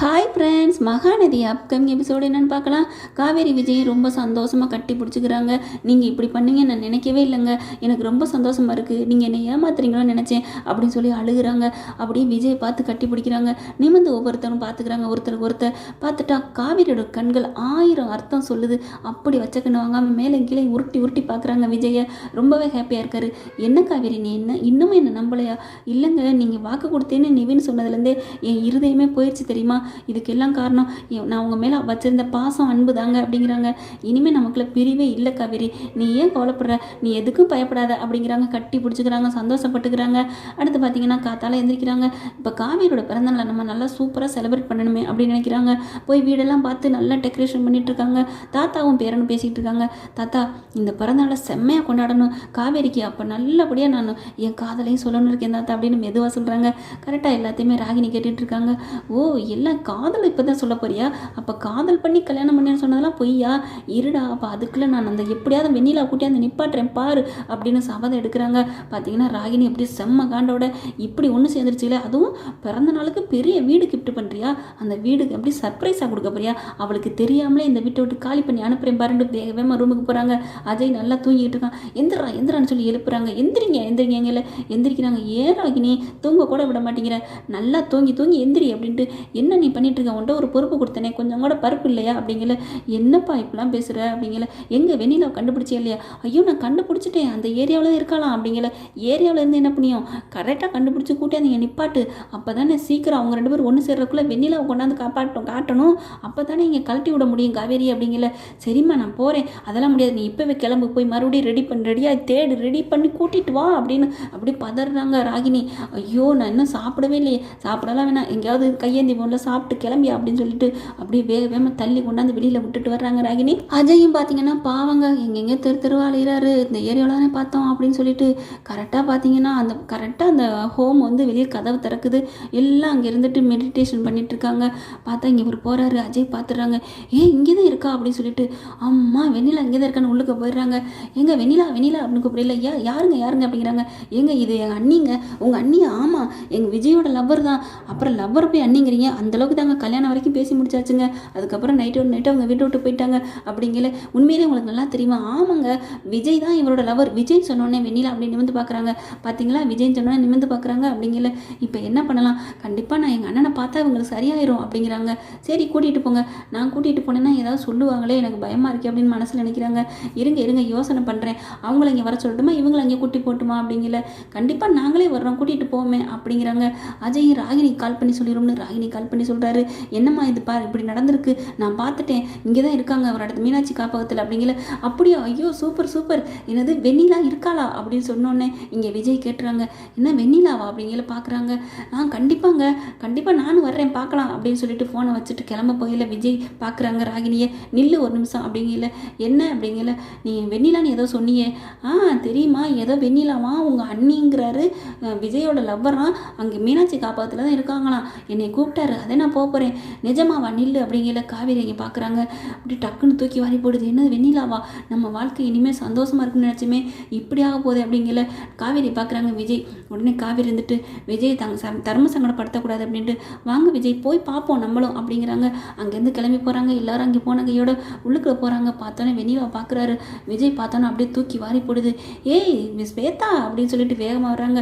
Hi friends Mahanadi upcoming episode என்னென்னு பார்க்கலாம். காவேரி விஜய் ரொம்ப சந்தோஷமாக கட்டி பிடிச்சிக்கிறாங்க. நீங்கள் இப்படி பண்ணுங்க நான் நினைக்கவே இல்லைங்க. எனக்கு ரொம்ப சந்தோஷமாக இருக்குது நீங்கள் என்னை ஏமாத்துறீங்களோன்னு நினச்சேன் அப்படின்னு சொல்லி அழுகுறாங்க. அப்படியே விஜய் பார்த்து கட்டி பிடிக்கிறாங்க. நிமிந்து ஒவ்வொருத்தரும் பார்த்துக்கிறாங்க. ஒருத்தர் ஒருத்தர் பார்த்துட்டா காவேரியோட கண்கள் ஆயிரம் அர்த்தம் சொல்லுது. அப்படி வச்ச கண்ணு வாங்காமல் மேலே கீழே உருட்டி உருட்டி பார்க்குறாங்க விஜயை. ரொம்பவே ஹாப்பியாக இருக்காரு. என்ன காவேரி நீ என்ன இன்னமும் என்னை நம்பலையா? இல்லைங்க நீங்கள் வாக்கு கொடுத்தேன்னு நிவின் சொன்னதுலேருந்தே என் இருதயமே போயிடுச்சு தெரியுமா? இதுக்கெல்லாம் காரணம் எ- நான் உங்கள் மேலே வச்சிருந்த பாசம் அன்பு தாங்க அப்படிங்கிறாங்க. இனிமேல் நமக்குள்ள பிரிவே இல்லை காவேரி. நீ ஏன் கவலைப்படுற? நீ எதுக்கும் பயப்படாத அப்படிங்கிறாங்க. கட்டி பிடிச்சிக்கிறாங்க சந்தோஷப்பட்டுக்கிறாங்க. அடுத்து பார்த்தீங்கன்னா காத்தால எந்திரிக்கிறாங்க. இப்போ காவேரியோட பிறந்தநாளை நம்ம நல்லா சூப்பராக செலிப்ரேட் பண்ணணுமே அப்படின்னு நினைக்கிறாங்க. போய் வீடெல்லாம் பார்த்து நல்லா டெக்கரேஷன் பண்ணிட்டு இருக்காங்க தாத்தாவும் பேரனும் பேசிகிட்டு இருக்காங்க. தாத்தா இந்த பிறந்தநாளை செம்மையாக கொண்டாடணும். காவேரிக்கு அப்போ நல்லபடியாக நான் என் காதலையும் சொல்லணும்னு இருக்கேன் தாத்தா அப்படின்னு மெதுவாக சொல்கிறாங்க கரெக்டாக எல்லாத்தையுமே ராகினி கேட்டுட்டு இருக்காங்க. ஓ எல்லாம் காதல் இப்போ தான் சொல்ல போறியா? அப்போ காதல் பண்ணி கல்யாணம் பண்ணேன்னு சொன்னதெல்லாம் பொய்யா? இருடா அப்போ அதுக்குள்ளே நான் அந்த எப்படியாவது வெண்ணிலா கூட்டி அந்த நிப்பாட்டுறேன் பாரு அப்படின்னு சபதம் எடுக்கிறாங்க. பார்த்தீங்கன்னா ராகினி அப்படியே செம்ம காண்டோட இப்படி ஒன்று சேர்ந்துருச்சுல அதுவும் பிறந்த நாளுக்கு பெரிய வீடு கிஃப்ட் பண்ணுறியா அந்த வீடுக்கு எப்படி சர்ப்ரைஸாக கொடுக்க போறியா? அவளுக்கு தெரியாமலே இந்த வீட்டை விட்டு காலி பண்ணி அனுப்புறேன் பாருன்னு வேக வேகமாக ரூமுக்கு போகிறாங்க அஜய் நல்லா தூங்கிட்டு இருக்கான். எந்திரா எந்திரான்னு சொல்லி எழுப்புறாங்க. எந்திரிங்க எந்திரிங்க எங்களை. எந்திரிக்கிறாங்க. ஏன் ராகினி? தூங்க கூட விட மாட்டேங்கிற. நல்லா தூங்கி தூங்கி எந்திரி அப்படின்ட்டு. என்ன நீ பண்ணிட்டு இருக்க உன்ட்ட ஒரு பொறுப்பு கொடுத்தனே கொஞ்சம் கூட பருப்பு இல்லையா? அப்படிங்கல என்னப்பா இப்பெல்லாம் பேசுகிற அப்படிங்கல எங்கே வெண்ணிலாவை கண்டுபிடிச்சே இல்லையா? ஐயோ நான் கண்டுபிடிச்சிட்டேன். அந்த ஏரியாவில் இருக்கலாம். அப்படிங்கல ஏரியாவில் இருந்து என்ன பண்ணியும்? கரெக்டாக கண்டுபிடிச்சி கூட்டி நீங்கள் நிப்பாட்டு. அப்போ தானே சீக்கிரம் அவங்க ரெண்டு பேரும் ஒன்று சேர்றதுக்குள்ளே வெண்ணிலாவை கொண்டாந்து காப்பாட்டும் காட்டணும். அப்போ தானே இங்கே கழட்டி விட முடியும் காவேரி. அப்படிங்கல சரிம்மா நான் போகிறேன் அதெல்லாம் முடியாது. நீ இப்போவே கிளம்பு. போய் மறுபடியும் ரெடி பண்ணி ரெடியாக தேடு. ரெடி பண்ணி கூட்டிட்டு வா. அப்படின்னு அப்படி பதறாங்க ராகினி ஐயோ நான் இன்னும் சாப்பிடவே இல்லையே. சாப்பிடலாம் வேணாம். எங்கேயாவது கையேந்தி போனில் சாப்பிட்டு கிளம்பியா அப்படின்னு சொல்லிட்டு அப்படியே வேக வேகமாக தள்ளி கொண்டாந்து வெளியில் விட்டுட்டு வர்றாங்க ராகினி. அஜயும் பார்த்தீங்கன்னா பாவங்க எங்கெங்கே தெரு தெருவா அலையிறாரு இந்த ஏரியாவில் தானே பார்த்தோம் அப்படின்னு சொல்லிட்டு கரெக்டாக பார்த்தீங்கன்னா அந்த கரெக்டாக அந்த ஹோம் வந்து வெளியே கதவு திறக்குது. எல்லாம் அங்கே இருந்துட்டு மெடிடேஷன் பண்ணிட்டு இருக்காங்க. பார்த்தா இங்கே இவர் போகிறாரு அஜய் பார்த்துடுறாங்க ஏ இங்கே தான் இருக்கா அப்படின்னு சொல்லிட்டு அம்மா வெண்ணிலா இங்கே தான் இருக்கான்னு உள்ளுக்கு போயிடுறாங்க. எங்கே வெண்ணிலா வெண்ணிலா அப்படின்னு கூப்பிடல யா யாருங்க யாருங்க அப்படிங்கிறாங்க. ஏங்க இது எங்கள் அண்ணிங்க. உங்கள் அண்ணி ஆமாம் எங்கள் விஜயோட லவ்வர் தான். அப்புறம் லவ்வர் போய் அண்ணிங்கிறீங்க. அந்த அளவுக்கு தாங்க கல்யாணம் வரைக்கும் பேசி முடிச்சாச்சுங்க. அதுக்கப்புறம் நைட்டு நைட்டு அவங்க வீட்டை விட்டு போயிட்டாங்க. அப்படிங்கல உண்மையிலே உங்களுக்கு நல்லா தெரியுமா? ஆமாங்க. விஜய் தான் இவரோட லவர் விஜய் சொன்னோடனே வெண்ணிலா அப்படி நிமிந்து பார்க்குறாங்க பார்த்தீங்களா விஜய் சொன்னோடனே நிமிந்து பார்க்குறாங்க அப்படிங்கல இப்போ என்ன பண்ணலாம்? கண்டிப்பாக நான் எங்கள் அண்ணனை பார்த்தா இவங்களுக்கு சரியாயிரும் அப்படிங்கிறாங்க. சரி கூட்டிகிட்டு போங்க. நான் கூட்டிகிட்டு போனேன்னா ஏதாவது சொல்லுவாங்களே எனக்கு பயமாக இருக்கே அப்படின்னு மனசில் நினைக்கிறாங்க. இருங்க இருங்க யோசனை பண்ணுறேன் அவங்கள இங்கே வர சொல்லட்டுமா? இவங்களை அங்கே கூட்டி போட்டுமா அப்படிங்கல கண்டிப்பாக நாங்களே வர்றோம். கூட்டிகிட்டு போவோமே அப்படிங்கிறாங்க. அஜய் ராகினி கால் பண்ணி சொல்லிடும்னு ராகினி கால் பண்ணி சொல்கிறாரு என்னம்மா இது பாரு இப்படி நடந்திருக்கு. நான் பார்த்துட்டேன். இங்கே தான் இருக்காங்க. ஒரு இடத்து மீனாட்சி காப்பகத்தில் அப்படிங்கிற அப்படியா? ஐயோ சூப்பர் சூப்பர். என்னது வெண்ணிலா இருக்காளா? அப்படின்னு சொன்னோன்னே இங்கே விஜய் கேட்டுறாங்க. என்ன வெண்ணிலாவா? அப்படிங்கிற பார்க்குறாங்க ஆ கண்டிப்பாங்க. கண்டிப்பாக நானும் வர்றேன். பார்க்கலாம் அப்படின்னு சொல்லிட்டு ஃபோனை வச்சுட்டு கிளம்ப போயில விஜய் பார்க்குறாங்க ராகினியை. நில்லு ஒரு நிமிஷம் அப்படிங்கல. என்ன அப்படிங்கல. நீ வெண்ணிலான்னு ஏதோ சொன்னியே. ஆ தெரியுமா? ஏதோ வெண்ணிலாவா? உங்கள் அண்ணிங்கிறாரு. விஜயோட லவ்வரா அங்கே மீனாட்சி காப்பகத்தில் தான் இருக்காங்களாம். என்னை கூப்பிட்டாரு. அதே நான் போக போகிறேன் நிஜமாவா நில்லு அப்படிங்கல காவேரி இங்கே பார்க்குறாங்க அப்படி டக்குன்னு தூக்கி வாரி போடுது. என்னது வெண்ணிலாவா நம்ம வாழ்க்கை இனிமேல் சந்தோஷமாக இருக்குன்னு நினச்சுமே இப்படி ஆக போகுது அப்படிங்கல காவேரி பார்க்குறாங்க விஜய். உடனே காவேரி இருந்துட்டு விஜய் தங்க ச- தர்ம சங்கடப்படுத்தக்கூடாது அப்படின்ட்டு வாங்க விஜய் போய் பார்ப்போம் நம்மளும் அப்படிங்கிறாங்க. அங்கேருந்து கிளம்பி போகிறாங்க எல்லாரும் அங்கே போன கையோட உள்ளுக்குள்ள போகிறாங்க பார்த்தோன்னே வெண்ணிலா பார்க்குறாரு விஜய் பார்த்தோன்னே அப்படியே தூக்கி வாரி போடுது. ஏய் மிஸ் வேதா அப்படின்னு சொல்லிட்டு வேகமாக வர்றாங்க.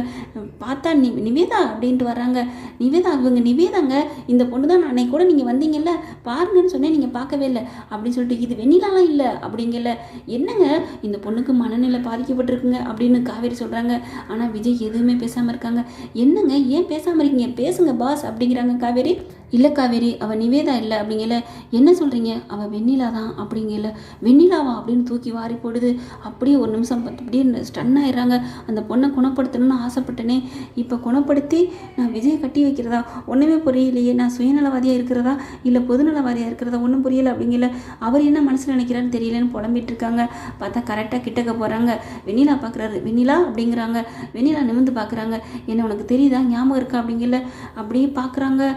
பார்த்தா நி நிவேதா அப்படின்ட்டு வர்றாங்க. நிவேதா இவங்க நிவேதாங்க. இந்த பொண்ணு தான் அன்னைக்கு கூட நீங்கள் வந்தீங்கல்ல பாருங்கன்னு சொன்னேன் நீங்கள் பார்க்கவே இல்லை. அப்படின்னு சொல்லிட்டு இது வெண்ணிலாலாம் இல்லை அப்படிங்கல என்னங்க இந்த பொண்ணுக்கு மனநிலை பாதிக்கப்பட்டிருக்குங்க அப்படின்னு காவேரி சொல்கிறாங்க ஆனால் விஜய் எதுவுமே பேசாமல் இருக்காங்க. என்னங்க ஏன் பேசாமல் இருக்கீங்க? பேசுங்க பாஸ் அப்படிங்கிறாங்க காவேரி. இல்லை காவேரி அவள் நிவேதா இல்லை அப்படிங்கல. என்ன சொல்கிறீங்க அவள் வெண்ணிலா தான் அப்படிங்கல. வெண்ணிலாவா? அப்படின்னு தூக்கி வாரி போடுது. அப்படியே ஒரு நிமிஷம் பார்த்து அப்படியே ஸ்டன் ஆயிடுறாங்க. அந்த பொண்ணை குணப்படுத்தணும்னு ஆசைப்பட்டேனே. இப்போ குணப்படுத்தி நான் விஜயை கட்டி வைக்கிறதா? ஒன்றுமே புரியலையே. நான் சுயநலவாதியாக இருக்கிறதா? இல்லை பொதுநலவாதியாக இருக்கிறதா? ஒன்றும் புரியல அப்படிங்கல. அவர் என்ன மனசில் நினைக்கிறான்னு தெரியலன்னு புலம்பிட்டு இருக்காங்க. பார்த்தா கரெக்டாக கிட்டக்க போகிறாங்க வெண்ணிலா பார்க்குறாரு வெண்ணிலா? அப்படிங்கிறாங்க. வெண்ணிலா நிமிந்து பார்க்குறாங்க என்ன உனக்கு தெரியுதா? ஞாபகம் இருக்கா? அப்படிங்கல. அப்படியே பார்க்குறாங்க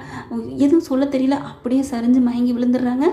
எதுவும் சொல்ல தெரியல அப்படியே சரிஞ்சு மயங்கி விழுந்துடுறாங்க.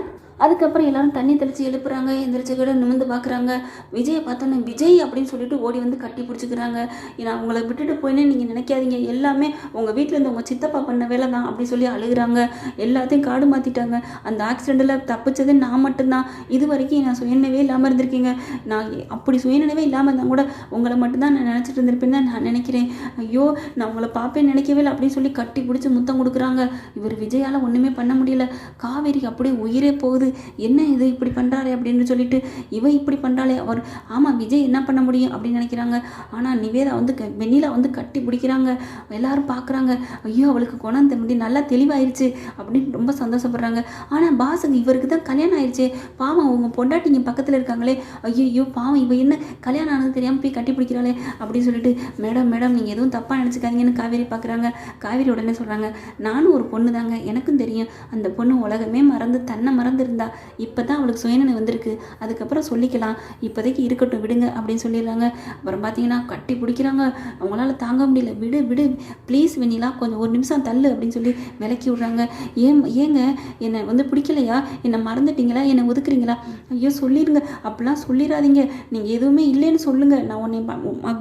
அதுக்கப்புறம் எல்லாரும் தண்ணி தெளித்து எழுப்புறாங்க எந்திரிச்சு கூட நிமிந்து பார்க்குறாங்க விஜயை பார்த்தோன்னே விஜய் அப்படின்னு சொல்லிட்டு ஓடி வந்து கட்டி பிடிச்சிக்கிறாங்க. நான் உங்களை விட்டுட்டு போயினே நீங்கள் நினைக்காதீங்க. எல்லாமே உங்கள் வீட்டில் இருந்து உங்கள் சித்தப்பா பண்ண வேலை தான் அப்படின்னு சொல்லி அழுகுறாங்க. எல்லாத்தையும் காடு மாற்றிட்டாங்க அந்த ஆக்சிடெண்ட்டில் தப்பிச்சது நான் மட்டும்தான். இது வரைக்கும் நான் சுயநினைவே இல்லாமல் இருந்திருக்கீங்க. நான் அப்படி சுயநினைவே இல்லாமல் இருந்தால் கூட உங்களை மட்டும்தான் நான் நினச்சிட்டு இருந்திருப்பேன்னு தான் நான் நினைக்கிறேன். ஐயோ நான் உங்களை பார்ப்பேன் நினைக்கவே இல்லை அப்படின்னு சொல்லி கட்டி பிடிச்சி முத்தம் கொடுக்குறாங்க. இவர் விஜயால் ஒன்றுமே பண்ண முடியல. காவேரி அப்படியே உயிரே போகுது. என்ன இது இப்படி பண்ணுறாரு அப்படின்னு சொல்லிட்டு இவ இப்படி பண்ணுறாளே அவர் ஆமாம் விஜய் என்ன பண்ண முடியும்? அப்படின்னு நினைக்கிறாங்க. ஆனால் நிவேதா வந்து க- வெண்ணிலா வந்து கட்டி பிடிக்கிறாங்க. எல்லாரும் பார்க்குறாங்க ஐயோ அவளுக்கு குணம் தம்பி நல்லா தெளிவாயிருச்சு அப்படின்னு ரொம்ப சந்தோஷப்படுறாங்க. ஆனால் பாசுக்கு இவருக்கு தான் கல்யாணம் ஆயிடுச்சு பாவம் அவங்க பொண்டாட்டிங்க பக்கத்தில் இருக்காங்களே. ஐயோ பாவம் இவ என்ன கல்யாணம் ஆனது தெரியாமல் போய் கட்டி பிடிக்கிறாளே அப்படின்னு சொல்லிட்டு மேடம் மேடம் நீங்கள் எதுவும் தப்பாக நினச்சிக்காதீங்கன்னு காவேரி பார்க்குறாங்க காவேரி உடனே சொல்கிறாங்க நானும் ஒரு பொண்ணு தாங்க எனக்கும் தெரியும். அந்த பொண்ணு உலகமே மறந்து தன்னை இருந்தா இப்போ தான் அவளுக்கு சுயநினை வந்திருக்கு. அதுக்கப்புறம் சொல்லிக்கலாம். இப்போதைக்கு இருக்கட்டும் விடுங்க அப்படின்னு சொல்லிடுறாங்க. அப்புறம் பார்த்தீங்கன்னா கட்டி பிடிக்கிறாங்க. அவங்களால தாங்க முடியல. விடு விடு. ப்ளீஸ் வெண்ணிலா கொஞ்சம் ஒரு நிமிஷம் தள்ளு அப்படின்னு சொல்லி விலக்கி விட்றாங்க. ஏன் ஏங்க என்னை வந்து பிடிக்கலையா? என்னை மறந்துட்டீங்களா? என்னை ஒதுக்குறீங்களா? ஐயோ சொல்லிடுங்க. அப்படிலாம் சொல்லிடாதீங்க. நீங்கள் எதுவுமே இல்லைன்னு சொல்லுங்கள் நான் உன்னை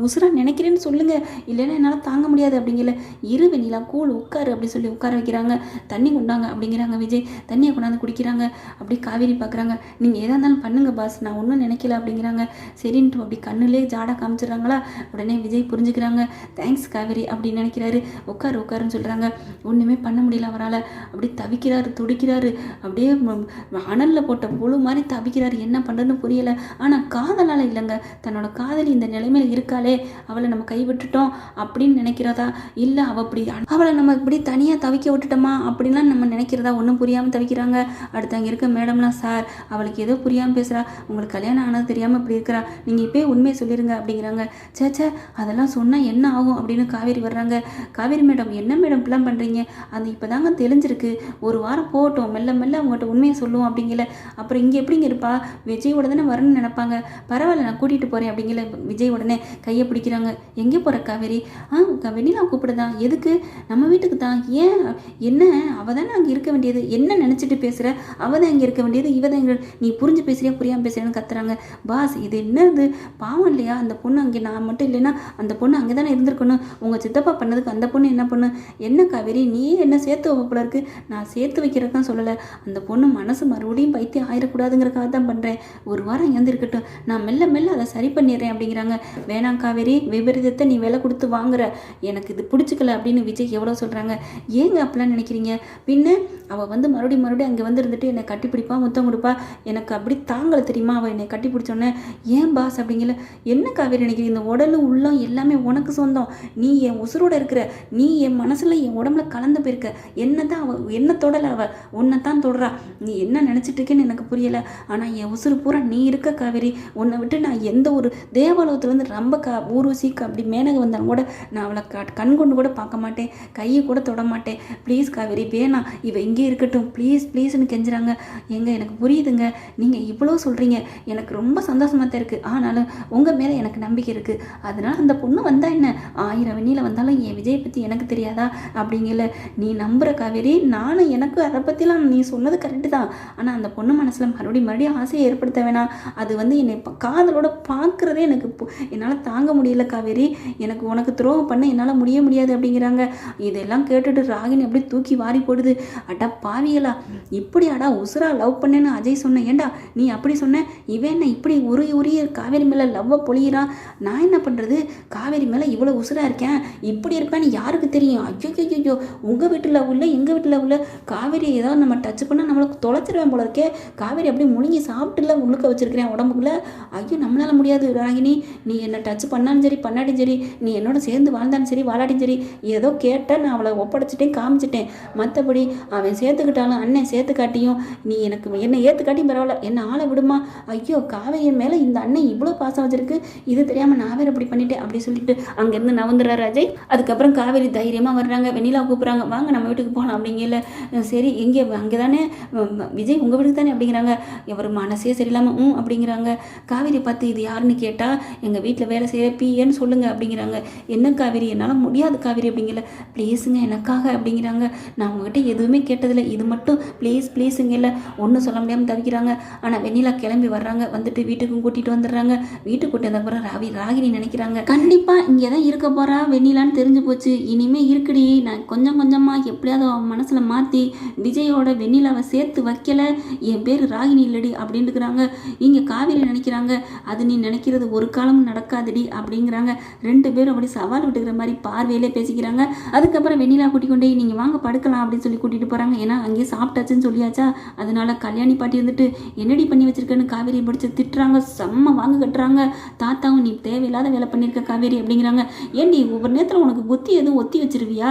உசுராக நினைக்கிறேன்னு சொல்லுங்கள் இல்லைன்னா என்னால் தாங்க முடியாது அப்படிங்கல. இரு வெண்ணிலா கூழ் உட்காரு அப்படின்னு சொல்லி உட்கார வைக்கிறாங்க. தண்ணி கொண்டாங்க அப்படிங்கிறாங்க விஜய். தண்ணியை கொண்டாந்து குடிக்கிறாங்க. அப்படியே காவேரி பார்க்குறாங்க. நீங்கள் எதாக இருந்தாலும் பண்ணுங்க பாஸ் நான் ஒன்றும் நினைக்கல அப்படிங்கிறாங்க. சரின்ட்டு அப்படி கண்ணுலே ஜாடா காமிச்சிடுறாங்களா? உடனே விஜய் புரிஞ்சுக்கிறாங்க. தேங்க்ஸ் காவேரி அப்படின்னு நினைக்கிறாரு. உட்காரு உட்காருன்னு சொல்கிறாங்க ஒன்றுமே பண்ண முடியல அவரால். அப்படி தவிக்கிறாரு துடிக்கிறாரு. அப்படியே அனலில் போட்ட புழு மாதிரி தவிக்கிறாரு. என்ன பண்ணுறதுன்னு புரியலை. ஆனால் காதலால் இல்லைங்க. தன்னோட காதலி இந்த நிலைமையில் இருக்காளே. அவளை நம்ம கை விட்டுட்டோம் அப்படின்னு நினைக்கிறதா? இல்லை அவள் அப்படி அவளை நம்ம இப்படி தனியாக தவிக்க விட்டுட்டோமா? அப்படின்லாம் நம்ம நினைக்கிறதா? ஒன்றும் புரியாமல் தவிக்கிறாங்க. அடுத்து அங்கே இருக்க மேடம்லாம் சார் அவளுக்கு ஏதோ புரியாமல் பேசுகிறா உங்களுக்கு கல்யாணம் ஆனது தெரியாமல் இப்படி இருக்கிறா. நீங்கள் இப்போயே உண்மையை சொல்லிடுங்க அப்படிங்கிறாங்க. சே சே அதெல்லாம் சொன்னால் என்ன ஆகும்? அப்படின்னு காவேரி வர்றாங்க. காவேரி மேடம் என்ன மேடம் பிளான் பண்ணுறீங்க அது இப்போ தாங்க தெளிஞ்சிருக்கு. ஒரு வாரம் போகட்டும். மெல்ல மெல்ல அவங்ககிட்ட உண்மையை சொல்லுவோம் அப்படிங்கல. அப்புறம் இங்கே எப்படிங்க இருப்பா? விஜயோட தானே வரணும்னு நினைப்பாங்க. பரவாயில்ல நான் கூட்டிகிட்டு போகிறேன் அப்படிங்கல விஜய் உடனே கையை பிடிக்கிறாங்க. எங்கே போகிற காவேரி? ஆ க- வெண்ணிலா கூப்பிடுதான் எதுக்கு? நம்ம வீட்டுக்கு தான். ஏன்? என்ன? அவள் தானே அங்கே இருக்க வேண்டியது. என்ன நினச்சிட்டு பேசுகிற அவள் தான் இங்கே இருக்க வேண்டியது இவ தான் நீ புரிஞ்சு பேசுறியா? புரியாமல் பேசுகிறேன்னு கத்துறாங்க. பாஸ் இது என்னது? பாவம் இல்லையா? அந்த பொண்ணு அங்கே நான் மட்டும் இல்லைன்னா அந்த பொண்ணு அங்கே தானே இருந்திருக்கணும். உங்கள் சித்தப்பா பண்ணதுக்கு அந்த பொண்ணு என்ன பண்ணு? என்ன காவேரி? நீ என்ன சேர்த்து வைப்ப போல இருக்கு? நான் சேர்த்து வைக்கிறது தான் சொல்லலை. அந்த பொண்ணு மனசு மறுபடியும் பைத்தியம் ஆயிடக்கூடாதுங்கிறக்காக தான் பண்ணுறேன் ஒரு வாரம் இங்கே இருக்கட்டும் நான் மெல்ல மெல்ல அதை சரி பண்ணிடுறேன் அப்படிங்கிறாங்க. வேணாம் காவேரி விபரீதத்தை நீ விலை கொடுத்து வாங்குற. எனக்கு இது பிடிச்சிக்கல அப்படின்னு விஜய் எவ்வளோ சொல்கிறாங்க ஏங்க அப்படிலாம் நினைக்கிறீங்க? பின்ன அவள் வந்து மறுபடியும் மறுபடியும் அங்கே வந்து இருந்துட்டு என்னை கட்டிப்பிடிப்பா முத்தம் கொடுப்பா. எனக்கு அப்படி தாங்கலை தெரியுமா? அவள் என்னை கட்டி பிடிச்சோன்னே ஏன் பாஸ் அப்படிங்கல. என்ன காவேரி நினைக்கிறீங்க இந்த உடலும் உள்ளம் எல்லாமே உனக்கு சொந்தம். நீ என் உசுரோட இருக்கிற நீ என் மனசில் என் உடம்புல கலந்து போயிருக்க. என்ன தான் அவள் என்ன தொடலை அவள் உன்னை தான் தொடரா நீ என்ன நினச்சிட்டு இருக்கேன்னு எனக்கு புரியலை. ஆனால் என் உசுறு பூரா நீ இருக்க காவேரி. உன்னை விட்டு நான் எந்த ஒரு தேவாலயத்துலேருந்து ரொம்ப கா ஊர்வசி அப்படி மேனக வந்தாலும் கூட நான் அவளை க கண் கொண்டு கூட பார்க்க மாட்டேன். கையை கூட தொட மாட்டேன். ப்ளீஸ் காவேரி வேணாம். இவ இங்கே இருக்கட்டும். ப்ளீஸ் ப்ளீஸ்னு கெஞ்சுறாங்க. எங்க எனக்கு புரியுதுங்க. நீங்கள் இவ்வளோ சொல்கிறீங்க எனக்கு ரொம்ப சந்தோஷமாக தான் இருக்குது ஆனாலும் உங்கள் மேலே எனக்கு நம்பிக்கை இருக்குது அதனால அந்த பொண்ணு வந்தா என்ன? ஆயிரம் வெண்ணில வந்தாலும் என் விஜய் பற்றி எனக்கு தெரியாதா? அப்படிங்கல. நீ நம்புற காவேரி நானும் எனக்கு அதை பற்றிலாம் நீ சொன்னது கரெக்டு தான். ஆனால் அந்த பொண்ணு மனசில் மறுபடியும் மறுபடியும் ஆசையை ஏற்படுத்த வேணாம். அது வந்து என்னை காதலோட பார்க்குறதே எனக்கு என்னால் தாங்க முடியல காவேரி. எனக்கு உனக்கு துரோகம் பண்ண என்னால் முடிய முடியாது அப்படிங்கிறாங்க. இதெல்லாம் கேட்டுட்டு ராகினி அப்படியே தூக்கி வாரி போடுது. அடா பாவியலா இப்படி அடா உசுரா லவ் பண்ணேன்னு அஜய் சொன்னேன் ஏண்டா நீ அப்படி சொன்ன? இவன் என்ன இப்படி உருகி உரிய காவேரி மேலே லவ்வை பொழியிறான் நான் என்ன பண்ணுறது காவேரி மேலே இவ்வளோ உசுராக இருக்கேன். இப்படி இருப்பேன்னு யாருக்கு தெரியும்? ஐயோ ஐயோ உங்கள் வீட்டு லவ் இல்லை எங்கள் வீட்டு லவ் இல்லை? காவேரி ஏதாவது நம்ம டச் பண்ணால் நம்மளுக்கு தொலைச்சிருவேன் போல இருக்கே. காவேரி அப்படியே முழுங்கி சாப்பிட்டுல உள்ளுக்க வச்சிருக்கிறேன் உடம்புக்குள்ள. ஐயோ நம்மளால முடியாது ராகினி நீ என்னை டச் பண்ணாலும் சரி பண்ணாட்டியும் சரி நீ என்னோட சேர்ந்து வாழ்ந்தாலும் சரி வாழாட்டியும் சரி ஏதோ கேட்டால் நான் அவளை ஒப்படைச்சிட்டேன் காமிச்சிட்டேன். மற்றபடி அவன் சேர்த்துக்கிட்டாலும் அண்ணன் சேர்த்து காட்டியும் நீ எனக்கு என்னை ஏற்றுக்காட்டியும் பரவாயில்ல. என்னை ஆளை விடுமா? ஐயோ காவேரி மேலே இந்த அண்ணன் இவ்வளோ பாசம் வச்சிருக்கு. இது தெரியாமல் நான் வேற இப்படி பண்ணிட்டேன் அப்படி சொல்லிட்டு அங்கேருந்து நவந்துடுறாரு அஜய். அதுக்கப்புறம் காவேரி தைரியமாக வர்றாங்க. வெண்ணிலா கூப்பிட்றாங்க. வாங்க நம்ம வீட்டுக்கு போகலாம் அப்படிங்கல. சரி எங்கே அங்கே தானே விஜய் உங்கள் வீட்டுக்கு தானே அப்படிங்கிறாங்க. இவர் மனசே சரியில்லாமல் ம் அப்படிங்கிறாங்க. காவேரி பார்த்து இது யாருன்னு கேட்டால் எங்கள் வீட்டில் வேலை செய்கிற பிஏன்னு சொல்லுங்க அப்படிங்கிறாங்க. என்ன காவேரி? என்னால் முடியாது காவேரி அப்படிங்கல. ப்ளீஸுங்க எனக்காக அப்படிங்கிறாங்க. நான் உங்ககிட்ட எதுவுமே கேட்டதில்லை. இது மட்டும் ப்ளீஸ் ப்ளீஸுங்க இல்லை ஒன்றும் சொல்ல முடியாமல் தவிக்கிறாங்க. ஆனால் வெண்ணிலா கிளம்பி வர்றாங்க. வந்துட்டு வீட்டுக்கும் கூட்டிகிட்டு வந்துடுறாங்க. வீட்டுக்கு கூட்டி வந்தப்புறம் ராவி ராகினி நினைக்கிறாங்க கண்டிப்பாக இங்கே தான் இருக்க போகிறா வெண்ணிலான்னு தெரிஞ்சு போச்சு. இனிமே இருக்குடி. நான் கொஞ்சம் கொஞ்சமாக எப்படியாவது அவன் மனசில் மாற்றி விஜயோட வெண்ணிலாவை சேர்த்து வைக்கல. என் பேர் ராகினி இல்லடி அப்படின்ட்டுக்கிறாங்க இங்கே காவேரி நினைக்கிறாங்க அது நீ நினைக்கிறது ஒரு காலமும் நடக்காதுடி அப்படிங்கிறாங்க. ரெண்டு பேரும் அப்படி சவால் விட்டுக்கிற மாதிரி பார்வையிலே பேசிக்கிறாங்க. அதுக்கப்புறம் வெண்ணிலா கூட்டிக் கொண்டே நீங்கள் வாங்க படுக்கலாம் அப்படின்னு சொல்லி கூட்டிகிட்டு போகிறாங்க ஏன்னா அங்கேயே சாப்பிட்டாச்சுன்னு சொல்லியாச்சா. அதனால் கல்யாணி பாட்டி வந்துட்டு என்னடி பண்ணி வச்சிருக்கேன்னு காவேரி பிடிச்சி திட்டுறாங்க செம்ம வாங்க கட்டுறாங்க. தாத்தாவும் நீ தேவையில்லாத வேலை பண்ணியிருக்க காவேரி அப்படிங்கிறாங்க. ஏன்டி ஒவ்வொரு நேரத்தில் உனக்கு புத்தி எதுவும் ஒத்தி வச்சிருவியா?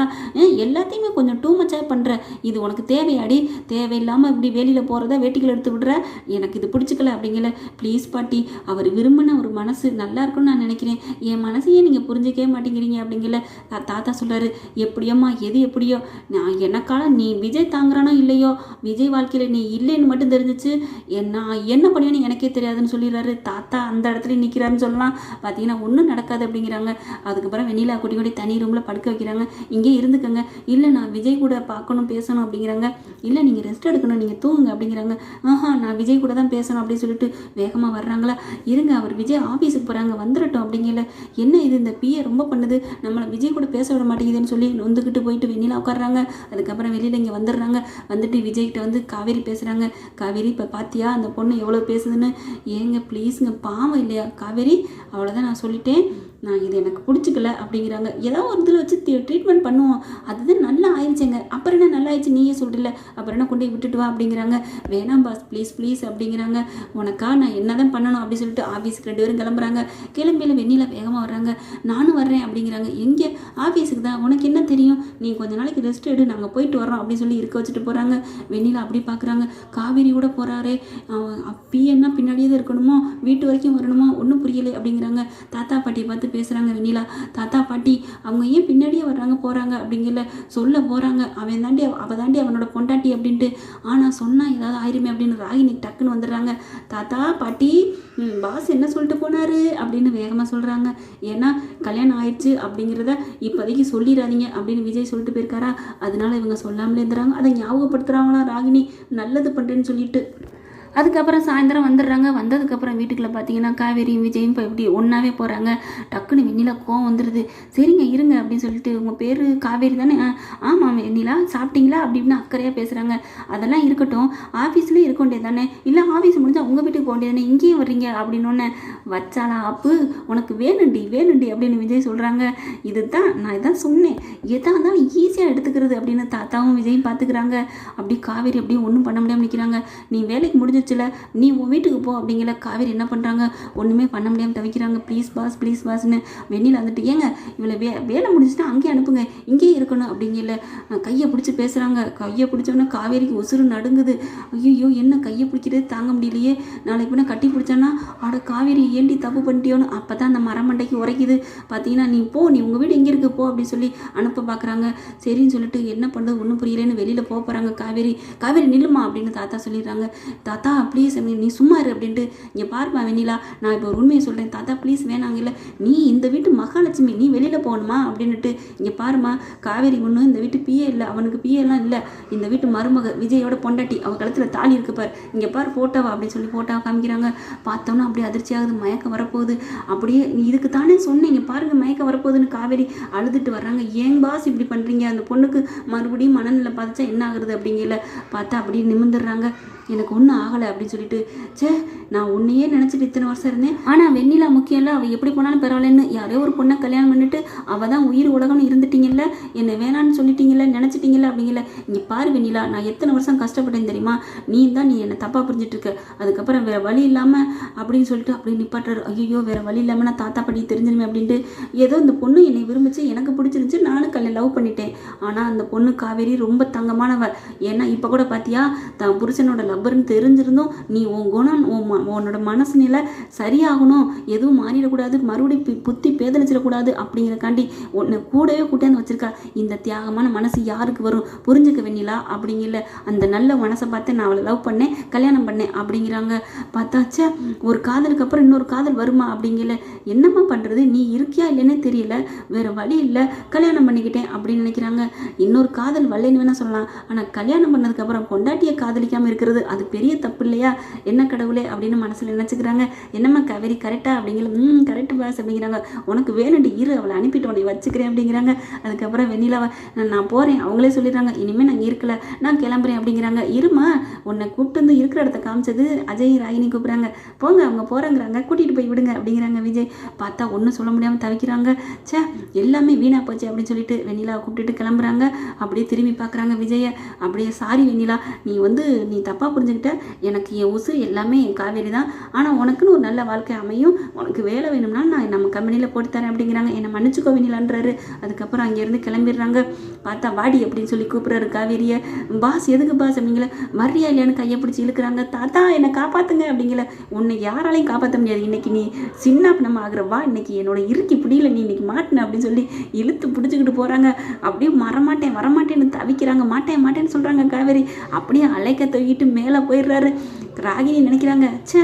எல்லாத்தையுமே கொஞ்சம் டூ மச்சாக பண்ணுற இது உனக்கு தேவையாடி? தேவையில்லாமல் இப்படி வெளியில் போகிறத வேட்டிகள் எடுத்து விடுற? எனக்கு இது பிடிச்சிக்கல அப்படிங்கல. ப்ளீஸ் பாட்டி அவர் விரும்பின ஒரு மனசு நல்லா இருக்கும்னு நான் நினைக்கிறேன். என் மனசையே நீங்கள் புரிஞ்சிக்கவே மாட்டேங்கிறீங்க அப்படிங்கல. தாத்தா சொல்கிறாரு எப்படியோம்மா எது எப்படியோ? நான் எனக்கால நீ விஜய் தாங்குறானோ இல்லையோ? விஜய் வாழ்க்கையில் நீ இல்லைன்னு மட்டும் தெரிஞ்சிச்சு. நான் என்ன பண்ணுவேன்னு எனக்கே தெரியாதுன்னு சொல்லிடுறாரு. தாத்தா அந்த இடத்துல நிற்கிறாருன்னு சொல்லலாம். பார்த்தீங்கன்னா ஒன்றும் நடக்காது அப்படிங்கிறாங்க. அதுக்கப்புறம் வெண்ணிலா குட்டி குட்டி தனி ரூமில் படுக்க வைக்கிறாங்க. இங்கே இருந்துக்கங்க. இல்லை நான் விஜய் கூட பார்க்கணும் பேசணும் அப்படிங்கிறாங்க. இல்லை நீங்கள் ரெஸ்ட் எடுக்கணும் நீங்கள் தூங்குங்க அப்படிங்கிறாங்க. ஆஹா நான் விஜய் கூட தான் பேசணும் அப்படின்னு சொல்லிட்டு வேகமாக வர்றாங்களா? இருங்க அவர் விஜய் ஆஃபீஸுக்கு போகிறாங்க வந்துடட்டும் அப்படிங்கல. என்ன இது இந்த பிஏ ரொம்ப பண்ணுது. நம்மளை விஜய் கூட பேச விட மாட்டேங்குதுன்னு சொல்லி நொந்துக்கிட்டு போயிட்டு வெண்ணிலா உட்காடுறாங்க அதுக்கப்புறம் வெளியில் இங்கே வந்துடுறாங்க. வந்துட்டு விஜய்கிட்ட வந்து காவேரி பேசுகிறாங்க காவேரி இப்போ பார்த்தியா அந்த பொண்ணு எவ்வளோ பேசுதுன்னு? ஏங்க ப்ளீஸுங்க பாவம் இல்லையா? காவேரி அவ்வளோதான் நான் சொல்லிட்டேன். நான் இது எனக்கு பிடிச்சிக்கல அப்படிங்கிறாங்க. ஏதோ ஒரு இதில் வச்சு ட்ரீட்மெண்ட் பண்ணுவோம். அதுதான் நல்லா ஆயிடுச்சுங்க. அப்புறம் என்ன நல்லா ஆயிடுச்சு? நீயே சொல்கிறல அப்புறம் என்ன கொண்டு போய் விட்டுட்டு வா அப்படிங்கிறாங்க. வேணாம் பாஸ் ப்ளீஸ் ப்ளீஸ் அப்படிங்கிறாங்க. உனக்கா? நான் என்னதான் பண்ணணும் அப்படின்னு சொல்லிட்டு ஆஃபீஸுக்கு ரெண்டு பேரும் கிளம்புறாங்க. கிளம்பியில வெண்ணில வேகமாக வர்றாங்க. நானும் வர்றேன் அப்படிங்கிறாங்க. எங்கே? ஆஃபீஸுக்கு தான். உனக்கு என்ன தெரியும்? நீ கொஞ்ச நாளைக்கு ரெஸ்ட் எடு. நாங்கள் போயிட்டு வரோம் அப்படின்னு சொல்லி இருக்க வச்சுட்டு போகிறாங்க வெண்ணிலா அப்படி பார்க்குறாங்க காவேரியோட போகிறாரு அப்பயே பிஎன்னா பின்னாடியே தான் இருக்கணுமோ வீட்டு வரைக்கும் வரணுமோ ஒன்றும் புரியலை அப்படிங்கிறாங்க. தாத்தா பாட்டியை பார்த்து பேசுகிறாங்க வெண்ணிலா. தாத்தா பாட்டி அவங்க ஏன் பின்னாடியே வர்றாங்க போகிறாங்க அப்படிங்கல சொல்ல போகிறாங்க அவன் தாண்டி அவள் தாண்டி அவனோட பொண்டாட்டி அப்படின்ட்டு ஆனால் சொன்னால் ஏதாவது ஆயிருமே அப்படின்னு ராகினி டக்குன்னு வந்துடுறாங்க. தாத்தா பாட்டி பாஸ் என்ன சொல்லிட்டு போனாரு? அப்படின்னு வேகமாக சொல்கிறாங்க ஏன்னா கல்யாணம் ஆயிடுச்சு அப்படிங்கிறத இப்போதைக்கு சொல்லிடாதீங்க அப்படின்னு விஜய் சொல்லிட்டு போயிருக்காரா? அதனால இவங்க சொல்லாமலே இருந்துறாங்க. அதை ஞாபகப்படுத்துகிறாங்களா ராகினி? நல்லது பண்ணுறேன்னு சொல்லிட்டு. அதுக்கப்புறம் சாயந்தரம் வந்துடுறாங்க. வந்ததுக்கப்புறம் வீட்டுக்குள்ளே பார்த்தீங்கன்னா காவேரியும் விஜயும் இப்போ இப்படி ஒன்றாவே போகிறாங்க டக்குன்னு வெண்ணிலா கோவம் வந்துடுது சரிங்க இருங்க அப்படின்னு சொல்லிட்டு உங்கள் பேர் காவேரி தானே? "ஆ, ஆமாம் வெண்ணிலா சாப்பிட்டீங்களா? அப்படி இப்படின்னு அக்கறையாக பேசுகிறாங்க அதெல்லாம் இருக்கட்டும். ஆஃபீஸ்லேயே இருக்க வேண்டியது தானே? இல்லை ஆஃபீஸ் முடிஞ்சால் உங்கள் வீட்டுக்கு போக வேண்டியது தானே? இங்கேயும் வர்றீங்க அப்படின்னு வச்சாலா அப்பு உனக்கு வேணுண்டி வேணுண்டி அப்படின்னு விஜய் சொல்கிறாங்க இதுதான் நான் இதான் சொன்னேன். எதாக இருந்தாலும் ஈஸியாக எடுத்துக்கிறது அப்படின்னு தாத்தாவும் விஜயும் பார்த்துக்கிறாங்க அப்படி காவேரி அப்படியே ஒன்றும் பண்ண முடியாமல் நிற்கிறாங்க நீ வேலைக்கு முடிஞ்சு முடிஞ்சிச்சுல நீ உன் வீட்டுக்கு போ அப்படிங்கிற காவேரி என்ன பண்ணுறாங்க ஒன்றுமே பண்ண முடியாமல் தவிக்கிறாங்க. ப்ளீஸ் பாஸ் ப்ளீஸ் பாஸ்னு வெளியில் வந்துட்டு ஏங்க இவளை வே வேலை முடிச்சுட்டா அங்கேயே அனுப்புங்க. இங்கேயே இருக்கணும் அப்படிங்கல கையை பிடிச்சி பேசுகிறாங்க கையை பிடிச்சோன்னா காவேரிக்கு உசுறு நடுங்குது. ஐயோ என்ன கையை பிடிக்கிறது? தாங்க முடியலையே. நாளைக்கு பின்ன கட்டி பிடிச்சானா? அட காவேரி ஏண்டி தப்பு பண்ணிட்டியோன்னு அப்போ தான் அந்த மரமண்டைக்கு உரைக்குது. பார்த்தீங்கன்னா நீ போ நீ உங்கள் வீடு எங்கே இருக்கு? போ அப்படின்னு சொல்லி அனுப்ப பார்க்குறாங்க சரின்னு சொல்லிட்டு என்ன பண்ணுறது ஒன்றும் புரியலன்னு வெளியில் போக போகிறாங்க காவேரி. காவேரி நில்லுமா? அப்படின்னு தாத்தா சொல்லிடுறாங்க. தாத்தா ப்ளீஸ் நீ சும்மா இரு அப்படின்ட்டு இங்கே பாருப்பா வெண்ணிலா. நான் இப்போ ஒரு உண்மையை சொல்கிறேன் தாத்தா ப்ளீஸ் வேணாங்க இல்லை. நீ இந்த வீட்டு மகாலட்சுமி நீ வெளியில் போகணுமா அப்படின்னுட்டு இங்கே பாருமா காவேரி ஒன்றும் இந்த வீட்டு பிஏ இல்லை அவனுக்கு பிஏ எல்லாம் இல்லை. இந்த வீட்டு மருமக விஜயோட பொண்டாட்டி அவ கழுத்தில் தாலி இருக்கு பார். இங்கே பார் போட்டோவா அப்படின்னு சொல்லி ஃபோட்டோவை காமிக்கிறாங்க. பார்த்தோன்னா அப்படியே அதிர்ச்சி ஆகுது மயக்கம் வரப்போகுது. அப்படியே நீ இதுக்கு தானே சொன்னேன் இங்கே பாருங்க மயக்கம் வரப்போகுதுன்னு காவேரி அழுதுட்டு வர்றாங்க. ஏன் பாஸ் இப்படி பண்ணுறீங்க அந்த பொண்ணுக்கு மறுபடியும் மனநிலை பார்த்துச்சா என்ன ஆகுறது அப்படிங்கல பார்த்தா அப்படியே நிமிந்துடுறாங்க எனக்கு ஒன்றும் ஆகலை. அப்படின்னு சொல்லிட்டு ச்சே நான் உன்னையே நினச்சிட்டு இத்தனை வருஷம் இருந்தேன். ஆனால் வெண்ணிலா முக்கியம் இல்லை அவள் எப்படி போனாலும் பரவாயில்லன்னு யாரையோ ஒரு பொண்ணை கல்யாணம் பண்ணிட்டு அவள் தான் உயிர் உலகம்னு இருந்துட்டீங்கல்ல என்னை வேணான்னு சொல்லிட்டீங்கல்ல நினச்சிட்டீங்கல்ல அப்படிங்கல. இங்கே பாரு வெண்ணிலா நான் எத்தனை வருஷம் கஷ்டப்பட்டேன் தெரியுமா? நீ தான் நீ என்னை தப்பாக புரிஞ்சிட்டு இருக்க. அதுக்கப்புறம் வேறு வழி இல்லாமல் அப்படின்னு சொல்லிட்டு அப்படியே நிப்பாட்டுறாரு. ஐயோ வேறு வழி இல்லாமல் நான் தாத்தா படி தெரிஞ்சிருமே அப்படின்ட்டு ஏதோ இந்த பொண்ணு என்னை விரும்பிச்சு எனக்கு பிடிச்சிருந்துச்சு நானும் கல்யாணம் லவ் பண்ணிட்டேன். ஆனால் அந்த பொண்ணு காவேரி ரொம்ப தங்கமானவ. ஏன்னா இப்போ கூட பார்த்தியா தான் புருஷனோட லவ்வர்னு தெரிஞ்சு இருந்தும் நீ உன் குணம் உன் ம- உன்னோட மனசு நிலை சரியாகணும் எதுவும் மாறிடக்கூடாது மறுபடியும் பி- புத்தி பேதலிச்சிடக்கூடாது அப்படிங்கிறக்காண்டி உன்னை கூடவே கூட்டியாந்து வச்சுருக்கா. இந்த தியாகமான மனசு யாருக்கு வரும்? புரிஞ்சுக்க வெண்ணிலா அப்படிங்கல அந்த நல்ல மனசை பார்த்து நான் அவளை லவ் பண்ணேன் கல்யாணம் பண்ணேன் அப்படிங்கிறாங்க. பார்த்தாச்சா ஒரு காதலுக்கு அப்புறம் இன்னொரு காதல் வருமா அப்படிங்கல என்னம்மா பண்ணுறது நீ இருக்கியா இல்லைன்னே தெரியல வேற வழி இல்லை கல்யாணம் பண்ணிக்கிட்டேன் அப்படின்னு நினைக்கிறாங்க. இன்னொரு காதல் வரலைன்னு வேணா சொல்லலாம். ஆனால் கல்யாணம் பண்ணதுக்கப்புறம் பொண்டாட்டியை காதலிக்காமல் இருக்கிறது அது பெரிய தப்பு. இல்லையா? என்ன கடவுளே? அப்படின்னு மனசில் நினச்சிக்கிறாங்க. என்னம்மா காவேரி கரெக்டா அப்படிங்கிற ம் கரெக்ட் பாஸ் அப்படிங்கிறாங்க. உனக்கு வேணுண்டி இரு அவளை அனுப்பிட்டு உன்னை வச்சுக்கிறேன் அப்படிங்கிறாங்க. அதுக்கப்புறம் வெண்ணிலாவை நான் நான் போகிறேன் அவங்களே சொல்லிடுறாங்க இனிமேல் நான் இருக்கல. நான் கிளம்புறேன் அப்படிங்கிறாங்க. இருமா உன்னை கூப்பிட்டு வந்து இருக்கிற இடத்த காமிச்சது அஜய் ராகினி கூப்பிட்றாங்க. போங்க அவங்க போகிறாங்கிறாங்க கூட்டிகிட்டு போய் விடுங்க அப்படிங்கிறாங்க விஜய். பார்த்தா ஒன்றும் சொல்ல முடியாமல் தவிக்கிறாங்க. சே எல்லாமே வீணாக போச்சு அப்படின்னு சொல்லிட்டு வெண்ணிலாவை கூப்பிட்டுட்டு கிளம்புறாங்க. அப்படியே திரும்பி பார்க்குறாங்க விஜயை. அப்படியே சாரி வெண்ணிலா நீ வந்து நீ தப்பாக புரிஞ்சுக்கிட்ட. எனக்கு என் உசு எல்லாமே என் காவேரி தான். ஆனால் உனக்குன்னு ஒரு நல்ல வாழ்க்கை அமையும். உனக்கு வேலை வேணும்னா நான் நம்ம கம்பெனியில் போட்டு தரேன் அப்படிங்கிறாங்க. என்னை மன்னிச்சுக்கோ வெண்ணிலான்றாரு. அதுக்கப்புறம் அங்கேருந்து கிளம்பிடுறாங்க. பார்த்தா வாடி அப்படின்னு சொல்லி கூப்பிட்றாரு காவேரியை. பாஸ் எதுக்கு பாஸ்? அப்படிங்கிற வர்றியா இல்லையான்னு கையை பிடிச்சி இழுக்கிறாங்க. தாத்தா என்னை காப்பாத்துங்க அப்படிங்கிற உன்னை யாராலையும் காப்பாற்ற முடியாது. இன்னைக்கு நீ சின்ன நம்ம ஆகுற. வா இன்னைக்கு என்னோட இறுக்கி பிடியில நீ இன்னைக்கு மாட்டின அப்படின்னு சொல்லி இழுத்து பிடிச்சிக்கிட்டு போகிறாங்க அப்படியே வரமாட்டேன் வரமாட்டேன்னு தவிக்கிறாங்க. மாட்டேன் மாட்டேன்னு சொல்கிறாங்க காவேரி. அப்படியே அலைக்க தூக்கிட்டு மேலே போயிடுறாரு. ராகினி நினைக்கிறாங்க ச்சே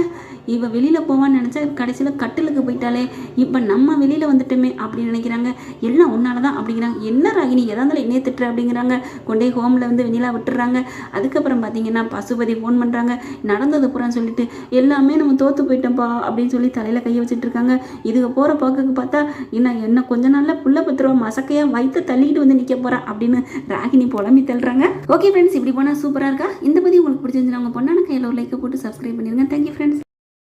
இவ வெளியில் போவான்னு நினச்சா கடைசியில் கட்டிலுக்கு போயிட்டாலே இப்போ நம்ம வெளியில் வந்துட்டோமே அப்படின்னு நினைக்கிறாங்க. எல்லாம் உன்னால தான் அப்படிங்கிறாங்க. என்ன ராகினி எதா இருந்தாலும் என்ன திட்டுற அப்படிங்கிறாங்க. கொண்டே ஹோமில் வந்து வெண்ணிலா விட்டுறாங்க. அதுக்கப்புறம் பார்த்தீங்கன்னா பசுபதி ஃபோன் பண்ணுறாங்க நடந்தது புறான்னு சொல்லிட்டு எல்லாமே நம்ம தோற்று போயிட்டோம்ப்பா அப்படின்னு சொல்லி தலையில் கையை வச்சுட்டு இருக்காங்க. இதுக்கு போகிற போக்குக்கு பார்த்தா என்ன என்ன கொஞ்ச நாளில் புள்ள பத்திரம் மசக்கையாக வயிற்று தள்ளிக்கிட்டு வந்து நிற்க போகிறா அப்படின்னு ராகினி புலம்பி தள்ளுறாங்க. ஓகே ஃப்ரெண்ட்ஸ் இப்படி போனால் சூப்பராக இருக்கா? இந்த பதி உங்களுக்கு பிடிச்சிருந்துச்சு உங்கள் பொண்ணான கையில் ஒரு லைக்கை போட்டு சப்ஸ்கிரைப் பண்ணிடுங்க தேங்க்யூ ஃப்ரெண்ட்ஸ்